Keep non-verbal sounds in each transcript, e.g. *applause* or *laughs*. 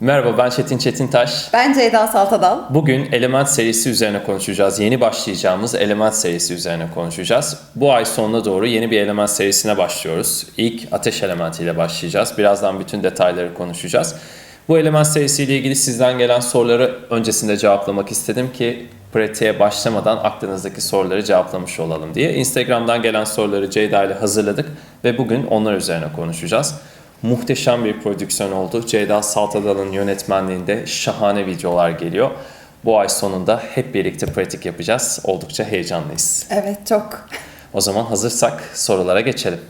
Merhaba ben Çetin Çetintaş. Ben Ceyda Saltadal. Bugün Element serisi üzerine konuşacağız. Yeni başlayacağımız Element serisi üzerine konuşacağız. Bu ay sonuna doğru yeni bir Element serisine başlıyoruz. İlk ateş elementiyle başlayacağız. Birazdan bütün detayları konuşacağız. Bu Element serisiyle ilgili sizden gelen soruları öncesinde cevaplamak istedim ki pratiğe başlamadan aklınızdaki soruları cevaplamış olalım diye. Instagram'dan gelen soruları Ceyda ile hazırladık ve bugün onlar üzerine konuşacağız. Muhteşem bir prodüksiyon oldu. Ceyda Saltadal'ın yönetmenliğinde şahane videolar geliyor. Bu ay sonunda hep birlikte pratik yapacağız. Oldukça heyecanlıyız. Evet çok. O zaman hazırsak sorulara geçelim.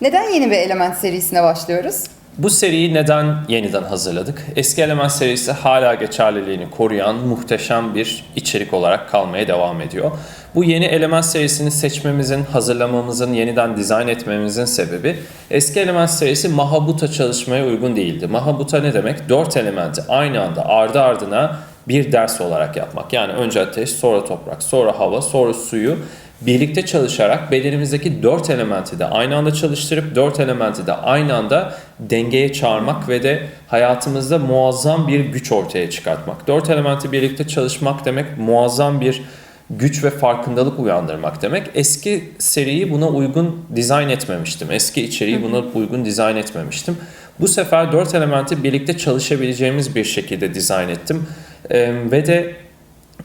Neden yeni bir element serisine başlıyoruz? Bu seriyi neden yeniden hazırladık? Eski Element serisi hala geçerliliğini koruyan muhteşem bir içerik olarak kalmaya devam ediyor. Bu yeni Element serisini seçmemizin, hazırlamamızın, yeniden dizayn etmemizin sebebi eski Element serisi Mahabuta çalışmaya uygun değildi. Mahabuta ne demek? Dört elementi aynı anda ardı ardına bir ders olarak yapmak. Yani önce ateş, sonra toprak, sonra hava, sonra suyu birlikte çalışarak bedenimizdeki dört elementi de aynı anda çalıştırıp dört elementi de aynı anda dengeye çağırmak ve de hayatımızda muazzam bir güç ortaya çıkartmak. Dört elementi birlikte çalışmak demek muazzam bir güç ve farkındalık uyandırmak demek. Eski seriyi buna uygun dizayn etmemiştim. Eski içeriği buna uygun dizayn etmemiştim. Bu sefer dört elementi birlikte çalışabileceğimiz bir şekilde dizayn ettim. Ee, ve de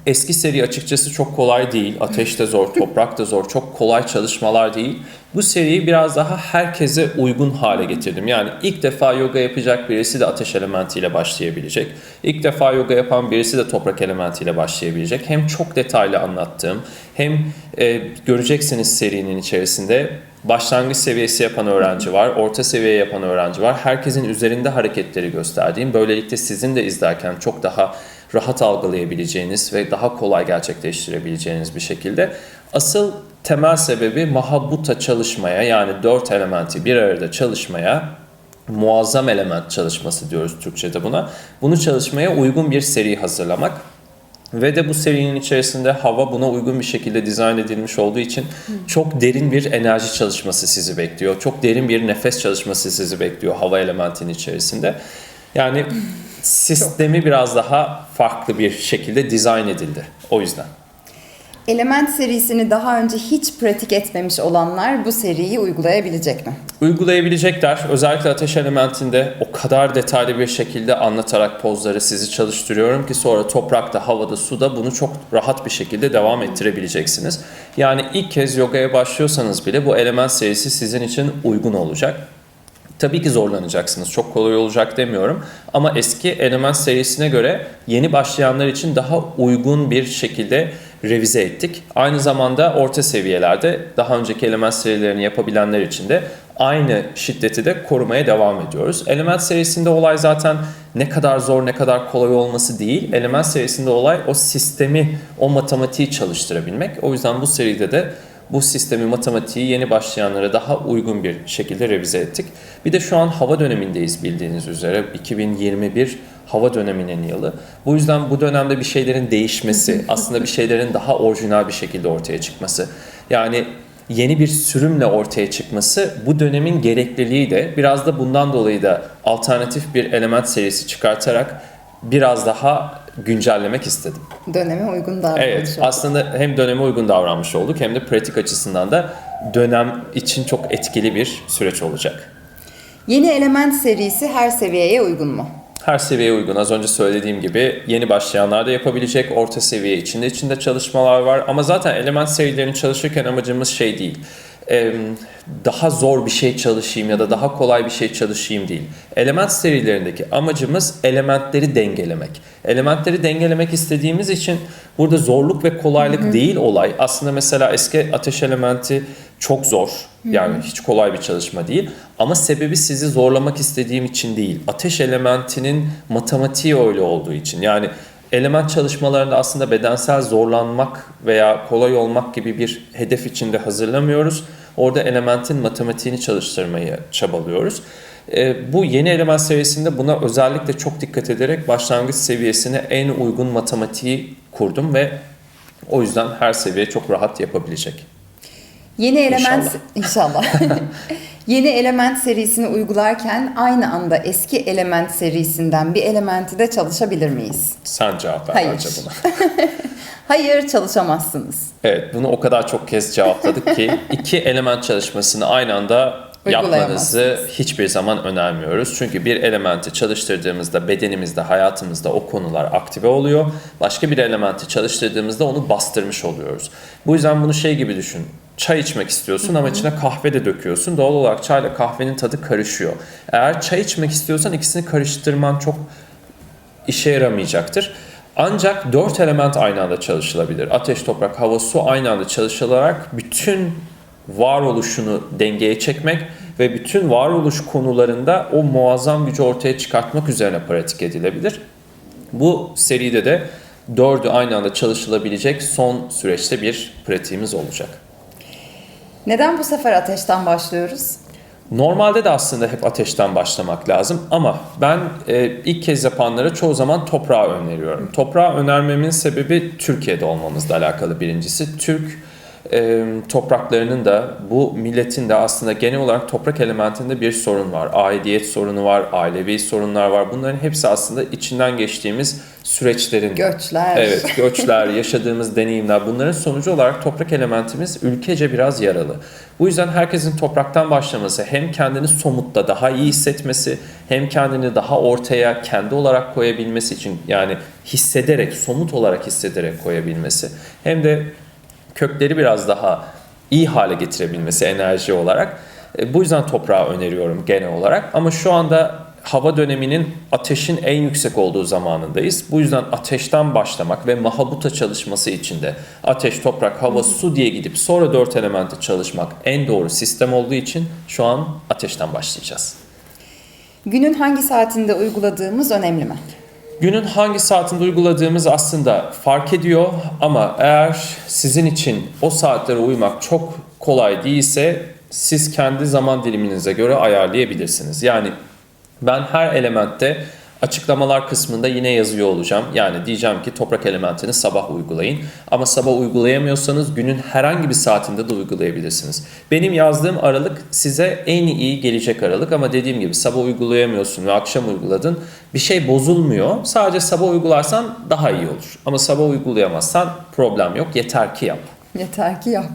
Eski seri açıkçası çok kolay değil. Ateş de zor, toprak da zor. Çok kolay çalışmalar değil. Bu seriyi biraz daha herkese uygun hale getirdim. Yani ilk defa yoga yapacak birisi de ateş elementiyle başlayabilecek. İlk defa yoga yapan birisi de toprak elementiyle başlayabilecek. Hem çok detaylı anlattığım hem e, göreceksiniz serinin içerisinde başlangıç seviyesi yapan öğrenci var, orta seviye yapan öğrenci var. Herkesin üzerinde hareketleri gösterdiğim, böylelikle sizin de izlerken çok daha rahat algılayabileceğiniz ve daha kolay gerçekleştirebileceğiniz bir şekilde. Asıl temel sebebi Mahabuta çalışmaya yani dört elementi bir arada çalışmaya muazzam element çalışması diyoruz Türkçe'de buna. Bunu çalışmaya uygun bir seri hazırlamak. Ve de bu serinin içerisinde hava buna uygun bir şekilde dizayn edilmiş olduğu için çok derin bir enerji çalışması sizi bekliyor. Çok derin bir nefes çalışması sizi bekliyor hava elementinin içerisinde. Yani sistemi biraz daha farklı bir şekilde dizayn edildi. O yüzden. Element serisini daha önce hiç pratik etmemiş olanlar bu seriyi uygulayabilecek mi? Uygulayabilecekler. Özellikle ateş elementinde o kadar detaylı bir şekilde anlatarak pozları sizi çalıştırıyorum ki sonra toprakta, havada, suda bunu çok rahat bir şekilde devam ettirebileceksiniz. Yani ilk kez yogaya başlıyorsanız bile bu element serisi sizin için uygun olacak. Tabii ki zorlanacaksınız. Çok kolay olacak demiyorum. Ama eski element serisine göre yeni başlayanlar için daha uygun bir şekilde revize ettik. Aynı zamanda orta seviyelerde daha önceki element serilerini yapabilenler için de aynı şiddeti de korumaya devam ediyoruz. Element serisinde olay zaten ne kadar zor ne kadar kolay olması değil. Element serisinde olay o sistemi, o matematiği çalıştırabilmek. O yüzden bu seride de bu sistemi, matematiği yeni başlayanlara daha uygun bir şekilde revize ettik. Bir de şu an hava dönemindeyiz bildiğiniz üzere. 2021 hava döneminin yılı. Bu yüzden bu dönemde bir şeylerin değişmesi, *laughs* aslında bir şeylerin daha orijinal bir şekilde ortaya çıkması. Yani yeni bir sürümle ortaya çıkması bu dönemin gerekliliği de biraz da bundan dolayı da alternatif bir element serisi çıkartarak biraz daha güncellemek istedim. Döneme uygun davranış Evet, oldu. aslında hem döneme uygun davranmış olduk hem de pratik açısından da dönem için çok etkili bir süreç olacak. Yeni element serisi her seviyeye uygun mu? Her seviyeye uygun. Az önce söylediğim gibi yeni başlayanlar da yapabilecek. Orta seviye içinde içinde çalışmalar var. Ama zaten element serilerini çalışırken amacımız şey değil. Daha zor bir şey çalışayım ya da daha kolay bir şey çalışayım değil. Element serilerindeki amacımız elementleri dengelemek. Elementleri dengelemek istediğimiz için burada zorluk ve kolaylık değil olay. Aslında mesela eski ateş elementi çok zor. Yani hiç kolay bir çalışma değil. Ama sebebi sizi zorlamak istediğim için değil. Ateş elementinin matematiği öyle olduğu için. Yani element çalışmalarında aslında bedensel zorlanmak veya kolay olmak gibi bir hedef içinde hazırlamıyoruz. Orada elementin matematiğini çalıştırmayı çabalıyoruz. E, bu yeni element seviyesinde buna özellikle çok dikkat ederek başlangıç seviyesine en uygun matematiği kurdum ve o yüzden her seviye çok rahat yapabilecek. Yeni element İnşallah. inşallah. *laughs* Yeni element serisini uygularken aynı anda eski element serisinden bir elementi de çalışabilir miyiz? Sen cevap ver Hayır. buna. *laughs* *laughs* Hayır, çalışamazsınız. Evet bunu o kadar çok kez cevapladık ki *laughs* iki element çalışmasını aynı anda yapmanızı hiçbir zaman önermiyoruz. Çünkü bir elementi çalıştırdığımızda bedenimizde, hayatımızda o konular aktive oluyor. Başka bir elementi çalıştırdığımızda onu bastırmış oluyoruz. Bu yüzden bunu şey gibi düşün. Çay içmek istiyorsun ama içine kahve de döküyorsun. Doğal olarak çayla kahvenin tadı karışıyor. Eğer çay içmek istiyorsan ikisini karıştırman çok işe yaramayacaktır. Ancak dört element aynı anda çalışılabilir. Ateş, toprak, hava, su aynı anda çalışılarak bütün varoluşunu dengeye çekmek ve bütün varoluş konularında o muazzam gücü ortaya çıkartmak üzerine pratik edilebilir. Bu seride de dördü aynı anda çalışılabilecek son süreçte bir pratiğimiz olacak. Neden bu sefer ateşten başlıyoruz? Normalde de aslında hep ateşten başlamak lazım ama ben e, ilk kez yapanlara çoğu zaman toprağı öneriyorum. Toprağı önermemin sebebi Türkiye'de olmamızla alakalı birincisi. Türk e, topraklarının da bu milletin de aslında genel olarak toprak elementinde bir sorun var. Aidiyet sorunu var, ailevi sorunlar var. Bunların hepsi aslında içinden geçtiğimiz süreçlerin Göçler. Evet, göçler, *laughs* yaşadığımız deneyimler bunların sonucu olarak toprak elementimiz ülkece biraz yaralı. Bu yüzden herkesin topraktan başlaması hem kendini somutta daha iyi hissetmesi hem kendini daha ortaya kendi olarak koyabilmesi için yani hissederek, somut olarak hissederek koyabilmesi hem de kökleri biraz daha iyi hale getirebilmesi enerji olarak. E, bu yüzden toprağı öneriyorum genel olarak ama şu anda hava döneminin ateşin en yüksek olduğu zamanındayız. Bu yüzden ateşten başlamak ve mahabuta çalışması için de ateş, toprak, hava, su diye gidip sonra dört elementi çalışmak en doğru sistem olduğu için şu an ateşten başlayacağız. Günün hangi saatinde uyguladığımız önemli mi? Günün hangi saatinde uyguladığımız aslında fark ediyor ama eğer sizin için o saatlere uymak çok kolay değilse siz kendi zaman diliminize göre ayarlayabilirsiniz. Yani ben her elementte açıklamalar kısmında yine yazıyor olacağım. Yani diyeceğim ki toprak elementini sabah uygulayın. Ama sabah uygulayamıyorsanız günün herhangi bir saatinde de uygulayabilirsiniz. Benim yazdığım aralık size en iyi gelecek aralık ama dediğim gibi sabah uygulayamıyorsun ve akşam uyguladın. Bir şey bozulmuyor. Sadece sabah uygularsan daha iyi olur. Ama sabah uygulayamazsan problem yok. Yeter ki yap. Yeter ki yap.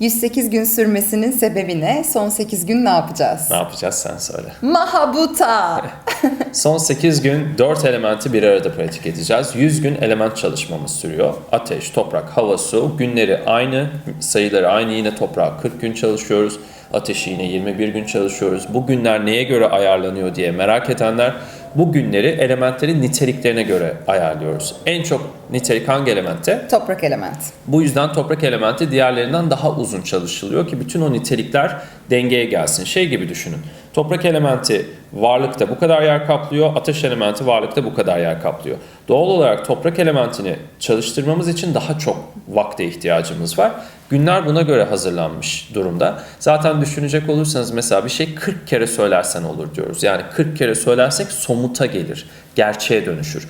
108 gün sürmesinin sebebi ne? Son 8 gün ne yapacağız? Ne yapacağız sen söyle. Mahabuta! *laughs* Son 8 gün 4 elementi bir arada pratik edeceğiz. 100 gün element çalışmamız sürüyor. Ateş, toprak, hava, su. Günleri aynı, sayıları aynı yine toprağa 40 gün çalışıyoruz. Ateşi yine 21 gün çalışıyoruz. Bu günler neye göre ayarlanıyor diye merak edenler bu günleri elementlerin niteliklerine göre ayarlıyoruz. En çok nitelik hangi elementte? Toprak element. Bu yüzden toprak elementi diğerlerinden daha uzun çalışılıyor ki bütün o nitelikler dengeye gelsin. Şey gibi düşünün. Toprak elementi varlıkta bu kadar yer kaplıyor, ateş elementi varlıkta bu kadar yer kaplıyor. Doğal olarak toprak elementini çalıştırmamız için daha çok vakte ihtiyacımız var. Günler buna göre hazırlanmış durumda. Zaten düşünecek olursanız mesela bir şey 40 kere söylersen olur diyoruz. Yani 40 kere söylersek somuta gelir, gerçeğe dönüşür.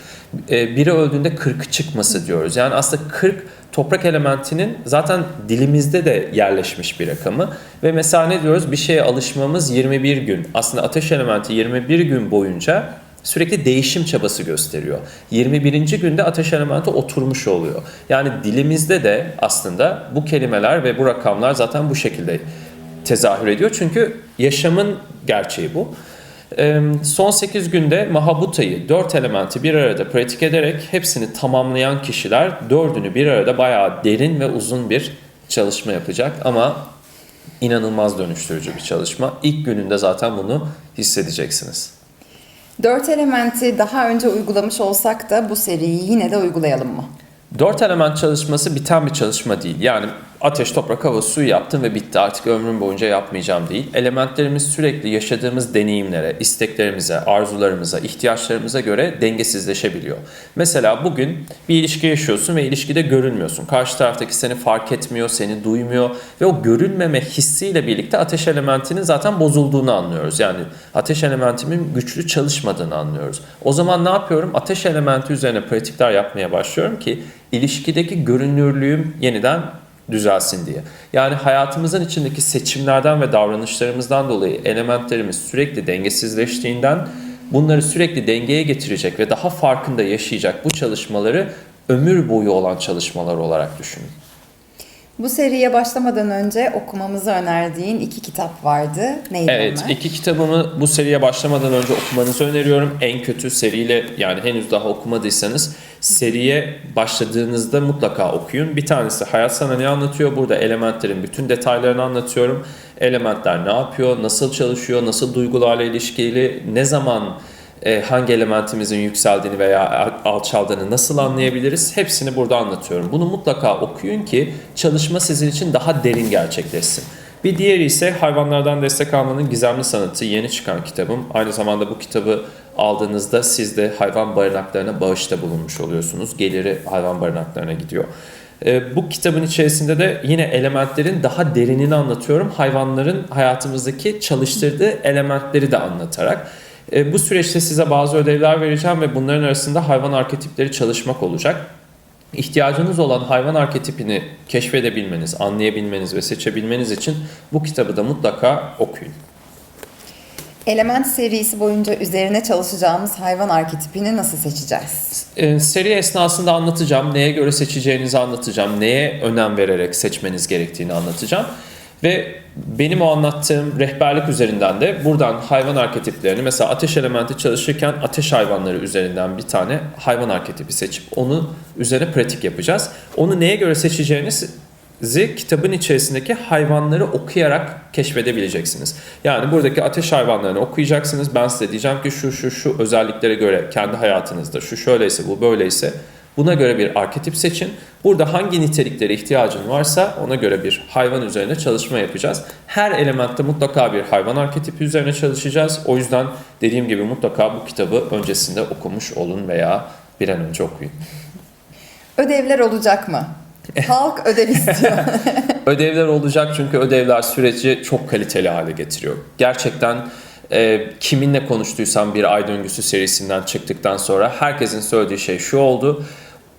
Ee, Biri öldüğünde 40 çıkması diyoruz. Yani aslında 40 toprak elementinin zaten dilimizde de yerleşmiş bir rakamı. Ve mesela ne diyoruz? Bir şeye alışmamız 21 gün. Aslında ateş elementi 21 gün boyunca sürekli değişim çabası gösteriyor. 21. günde ateş elementi oturmuş oluyor. Yani dilimizde de aslında bu kelimeler ve bu rakamlar zaten bu şekilde tezahür ediyor. Çünkü yaşamın gerçeği bu. Son 8 günde Mahabuta'yı, 4 elementi bir arada pratik ederek hepsini tamamlayan kişiler dördünü bir arada bayağı derin ve uzun bir çalışma yapacak ama inanılmaz dönüştürücü bir çalışma. İlk gününde zaten bunu hissedeceksiniz. Dört elementi daha önce uygulamış olsak da bu seriyi yine de uygulayalım mı? Dört element çalışması biten bir çalışma değil. Yani ateş, toprak, hava, suyu yaptım ve bitti. Artık ömrüm boyunca yapmayacağım değil. Elementlerimiz sürekli yaşadığımız deneyimlere, isteklerimize, arzularımıza, ihtiyaçlarımıza göre dengesizleşebiliyor. Mesela bugün bir ilişki yaşıyorsun ve ilişkide görünmüyorsun. Karşı taraftaki seni fark etmiyor, seni duymuyor ve o görünmeme hissiyle birlikte ateş elementinin zaten bozulduğunu anlıyoruz. Yani ateş elementimin güçlü çalışmadığını anlıyoruz. O zaman ne yapıyorum? Ateş elementi üzerine pratikler yapmaya başlıyorum ki ilişkideki görünürlüğüm yeniden düzelsin diye. Yani hayatımızın içindeki seçimlerden ve davranışlarımızdan dolayı elementlerimiz sürekli dengesizleştiğinden bunları sürekli dengeye getirecek ve daha farkında yaşayacak bu çalışmaları ömür boyu olan çalışmalar olarak düşünün. Bu seriye başlamadan önce okumamızı önerdiğin iki kitap vardı. Neydi Evet, onlar? iki kitabımı bu seriye başlamadan önce okumanızı öneriyorum. En kötü seriyle yani henüz daha okumadıysanız seriye başladığınızda mutlaka okuyun. Bir tanesi Hayat Sana Ne Anlatıyor? Burada elementlerin bütün detaylarını anlatıyorum. Elementler ne yapıyor, nasıl çalışıyor, nasıl duygularla ilişkili, ne zaman e, hangi elementimizin yükseldiğini veya al- alçaldığını nasıl anlayabiliriz? Hepsini burada anlatıyorum. Bunu mutlaka okuyun ki çalışma sizin için daha derin gerçekleşsin. Bir diğeri ise Hayvanlardan Destek Almanın Gizemli Sanatı yeni çıkan kitabım. Aynı zamanda bu kitabı aldığınızda siz de hayvan barınaklarına bağışta bulunmuş oluyorsunuz. Geliri hayvan barınaklarına gidiyor. Ee, Bu kitabın içerisinde de yine elementlerin daha derinini anlatıyorum. Hayvanların hayatımızdaki çalıştırdığı elementleri de anlatarak. Ee, Bu süreçte size bazı ödevler vereceğim ve bunların arasında hayvan arketipleri çalışmak olacak. İhtiyacınız olan hayvan arketipini keşfedebilmeniz, anlayabilmeniz ve seçebilmeniz için bu kitabı da mutlaka okuyun. Element serisi boyunca üzerine çalışacağımız hayvan arketipini nasıl seçeceğiz? Ee, seri esnasında anlatacağım, neye göre seçeceğinizi anlatacağım, neye önem vererek seçmeniz gerektiğini anlatacağım. Ve benim o anlattığım rehberlik üzerinden de buradan hayvan arketiplerini mesela ateş elementi çalışırken ateş hayvanları üzerinden bir tane hayvan arketipi seçip onu üzerine pratik yapacağız. Onu neye göre seçeceğinizi kitabın içerisindeki hayvanları okuyarak keşfedebileceksiniz. Yani buradaki ateş hayvanlarını okuyacaksınız. Ben size diyeceğim ki şu şu şu özelliklere göre kendi hayatınızda şu şöyleyse bu böyleyse buna göre bir arketip seçin. Burada hangi niteliklere ihtiyacın varsa ona göre bir hayvan üzerine çalışma yapacağız. Her elementte mutlaka bir hayvan arketipi üzerine çalışacağız. O yüzden dediğim gibi mutlaka bu kitabı öncesinde okumuş olun veya bir an önce okuyun. Ödevler olacak mı? *laughs* Halk ödev istiyor. *laughs* Ödevler olacak çünkü ödevler süreci çok kaliteli hale getiriyor. Gerçekten e, kiminle konuştuysam bir ay döngüsü serisinden çıktıktan sonra herkesin söylediği şey şu oldu.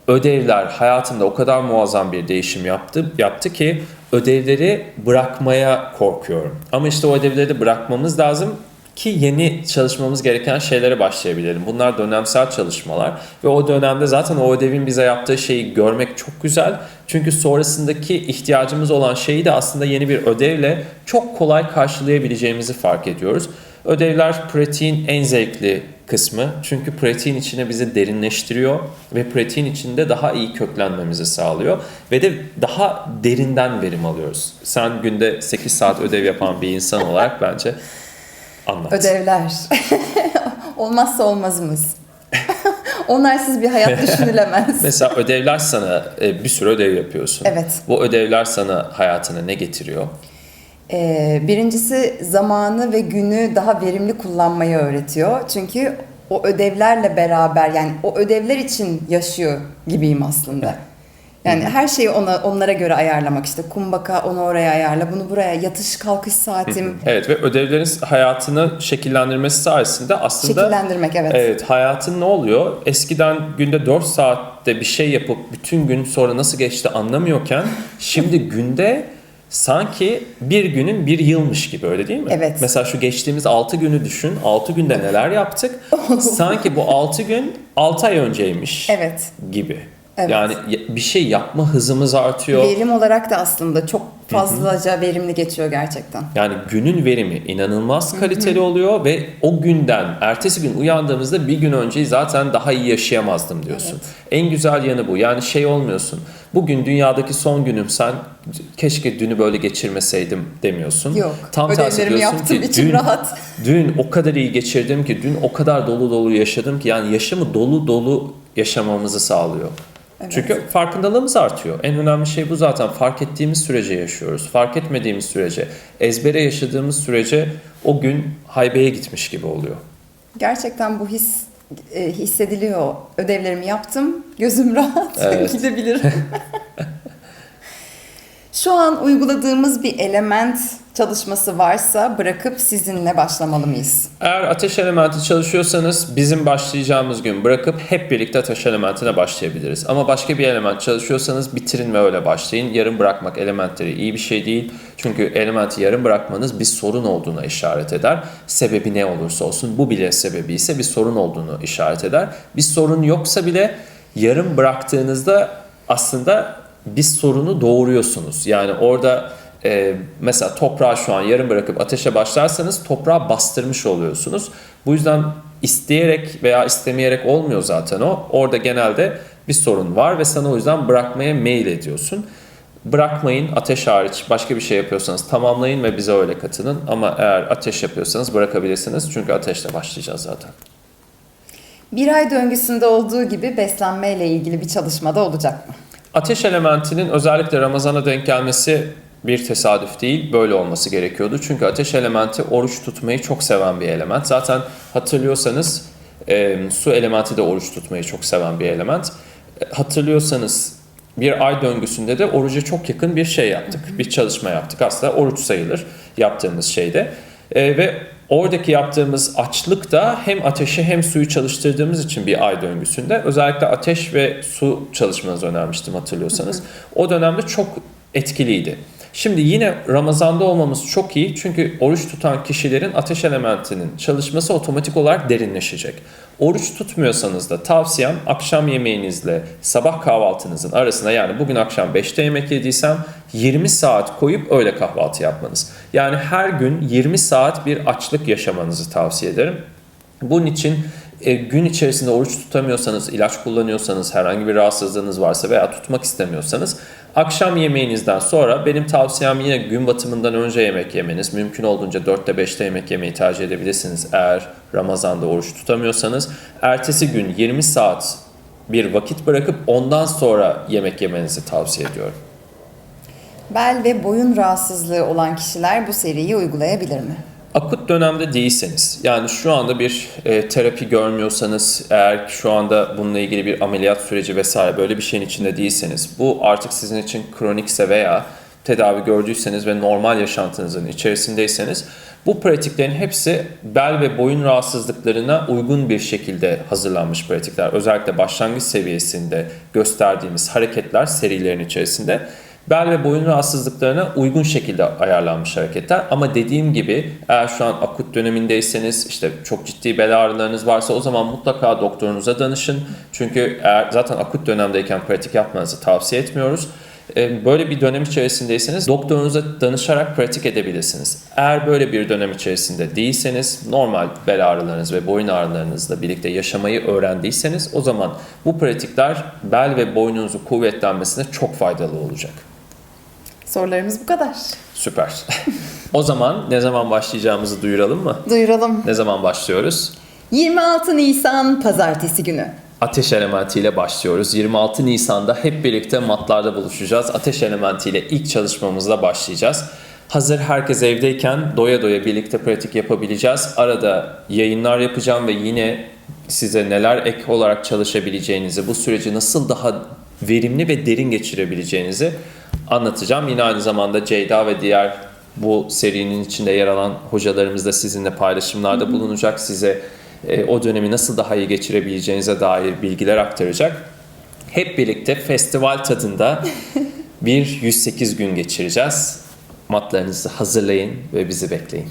Ödevler hayatımda o kadar muazzam bir değişim yaptı, yaptı ki ödevleri bırakmaya korkuyorum. Ama işte o ödevleri de bırakmamız lazım ki yeni çalışmamız gereken şeylere başlayabilelim. Bunlar dönemsel çalışmalar ve o dönemde zaten o ödevin bize yaptığı şeyi görmek çok güzel. Çünkü sonrasındaki ihtiyacımız olan şeyi de aslında yeni bir ödevle çok kolay karşılayabileceğimizi fark ediyoruz. Ödevler pratiğin en zevkli kısmı. Çünkü pratiğin içine bizi derinleştiriyor ve pratiğin içinde daha iyi köklenmemizi sağlıyor. Ve de daha derinden verim alıyoruz. Sen günde 8 saat ödev yapan bir insan olarak bence anlat. Ödevler. *laughs* Olmazsa olmazımız. *laughs* Onlarsız bir hayat *laughs* düşünülemez. Mesela ödevler sana e, bir sürü ödev yapıyorsun. Evet. Bu ödevler sana hayatına ne getiriyor? Ee, birincisi zamanı ve günü daha verimli kullanmayı öğretiyor. Çünkü o ödevlerle beraber yani o ödevler için yaşıyor gibiyim aslında. Yani her şeyi ona onlara göre ayarlamak işte kumbaka onu oraya ayarla bunu buraya yatış kalkış saatim Evet ve ödevlerin hayatını şekillendirmesi sayesinde aslında şekillendirmek evet. Evet hayatın ne oluyor? Eskiden günde 4 saatte bir şey yapıp bütün gün sonra nasıl geçti anlamıyorken şimdi *laughs* günde sanki bir günün bir yılmış gibi öyle değil mi? Evet. Mesela şu geçtiğimiz 6 günü düşün. 6 günde neler yaptık? *laughs* sanki bu 6 gün 6 ay önceymiş Evet. gibi. Evet. Yani ya- bir şey yapma hızımız artıyor. Verim olarak da aslında çok fazlaca verimli geçiyor gerçekten. Yani günün verimi inanılmaz kaliteli oluyor ve o günden ertesi gün uyandığımızda bir gün önceyi zaten daha iyi yaşayamazdım diyorsun. En güzel yanı bu. Yani şey olmuyorsun. Bugün dünyadaki son günüm sen keşke dünü böyle geçirmeseydim demiyorsun. Yok. Tam tersi diyorsun ki dün, rahat. dün o kadar iyi geçirdim ki dün o kadar dolu dolu yaşadım ki yani yaşamı dolu dolu yaşamamızı sağlıyor. Evet. Çünkü farkındalığımız artıyor. En önemli şey bu zaten. Fark ettiğimiz sürece yaşıyoruz. Fark etmediğimiz sürece, ezbere yaşadığımız sürece o gün haybeye gitmiş gibi oluyor. Gerçekten bu his e, hissediliyor. Ödevlerimi yaptım, gözüm *laughs* rahat, Evet. gidebilirim. *laughs* Şu an uyguladığımız bir element çalışması varsa bırakıp sizinle başlamalı mıyız? Eğer ateş elementi çalışıyorsanız bizim başlayacağımız gün bırakıp hep birlikte ateş elementine başlayabiliriz. Ama başka bir element çalışıyorsanız bitirin ve öyle başlayın. Yarım bırakmak elementleri iyi bir şey değil. Çünkü elementi yarım bırakmanız bir sorun olduğuna işaret eder. Sebebi ne olursa olsun bu bile sebebi ise bir sorun olduğunu işaret eder. Bir sorun yoksa bile yarım bıraktığınızda aslında bir sorunu doğuruyorsunuz. Yani orada e, mesela toprağı şu an yarım bırakıp ateşe başlarsanız toprağı bastırmış oluyorsunuz. Bu yüzden isteyerek veya istemeyerek olmuyor zaten o. Orada genelde bir sorun var ve sana o yüzden bırakmaya meyil ediyorsun. Bırakmayın ateş hariç başka bir şey yapıyorsanız tamamlayın ve bize öyle katılın. Ama eğer ateş yapıyorsanız bırakabilirsiniz çünkü ateşle başlayacağız zaten. Bir ay döngüsünde olduğu gibi beslenmeyle ilgili bir çalışmada olacak mı? Ateş elementinin özellikle Ramazan'a denk gelmesi bir tesadüf değil, böyle olması gerekiyordu. Çünkü ateş elementi oruç tutmayı çok seven bir element. Zaten hatırlıyorsanız e, su elementi de oruç tutmayı çok seven bir element. Hatırlıyorsanız bir ay döngüsünde de oruca çok yakın bir şey yaptık. Bir çalışma yaptık. Aslında oruç sayılır yaptığımız şeyde. E, ve oradaki yaptığımız açlık da hem ateşi hem suyu çalıştırdığımız için bir ay döngüsünde özellikle ateş ve su çalışmanızı önermiştim hatırlıyorsanız. O dönemde çok etkiliydi. Şimdi yine Ramazan'da olmamız çok iyi çünkü oruç tutan kişilerin ateş elementinin çalışması otomatik olarak derinleşecek. Oruç tutmuyorsanız da tavsiyem akşam yemeğinizle sabah kahvaltınızın arasına yani bugün akşam 5'te yemek yediysem 20 saat koyup öyle kahvaltı yapmanız. Yani her gün 20 saat bir açlık yaşamanızı tavsiye ederim. Bunun için e, gün içerisinde oruç tutamıyorsanız, ilaç kullanıyorsanız, herhangi bir rahatsızlığınız varsa veya tutmak istemiyorsanız akşam yemeğinizden sonra benim tavsiyem yine gün batımından önce yemek yemeniz. Mümkün olduğunca 4'te 5'te yemek yemeyi tercih edebilirsiniz eğer Ramazan'da oruç tutamıyorsanız. Ertesi gün 20 saat bir vakit bırakıp ondan sonra yemek yemenizi tavsiye ediyorum. Bel ve boyun rahatsızlığı olan kişiler bu seriyi uygulayabilir mi? Akut dönemde değilseniz yani şu anda bir e, terapi görmüyorsanız eğer şu anda bununla ilgili bir ameliyat süreci vesaire böyle bir şeyin içinde değilseniz bu artık sizin için kronikse veya tedavi gördüyseniz ve normal yaşantınızın içerisindeyseniz bu pratiklerin hepsi bel ve boyun rahatsızlıklarına uygun bir şekilde hazırlanmış pratikler. Özellikle başlangıç seviyesinde gösterdiğimiz hareketler serilerin içerisinde bel ve boyun rahatsızlıklarına uygun şekilde ayarlanmış hareketler. Ama dediğim gibi eğer şu an akut dönemindeyseniz işte çok ciddi bel ağrılarınız varsa o zaman mutlaka doktorunuza danışın. Çünkü eğer zaten akut dönemdeyken pratik yapmanızı tavsiye etmiyoruz. Ee, Böyle bir dönem içerisindeyseniz doktorunuza danışarak pratik edebilirsiniz. Eğer böyle bir dönem içerisinde değilseniz normal bel ağrılarınız ve boyun ağrılarınızla birlikte yaşamayı öğrendiyseniz o zaman bu pratikler bel ve boynunuzu kuvvetlenmesine çok faydalı olacak. Sorularımız bu kadar. Süper. o zaman ne zaman başlayacağımızı duyuralım mı? Duyuralım. Ne zaman başlıyoruz? 26 Nisan Pazartesi günü. Ateş elementiyle başlıyoruz. 26 Nisan'da hep birlikte matlarda buluşacağız. Ateş elementiyle ilk çalışmamızla başlayacağız. Hazır herkes evdeyken doya doya birlikte pratik yapabileceğiz. Arada yayınlar yapacağım ve yine size neler ek olarak çalışabileceğinizi, bu süreci nasıl daha verimli ve derin geçirebileceğinizi anlatacağım. Yine aynı zamanda Ceyda ve diğer bu serinin içinde yer alan hocalarımız da sizinle paylaşımlarda bulunacak. Size e, o dönemi nasıl daha iyi geçirebileceğinize dair bilgiler aktaracak. Hep birlikte festival tadında *laughs* bir 108 gün geçireceğiz. Matlarınızı hazırlayın ve bizi bekleyin.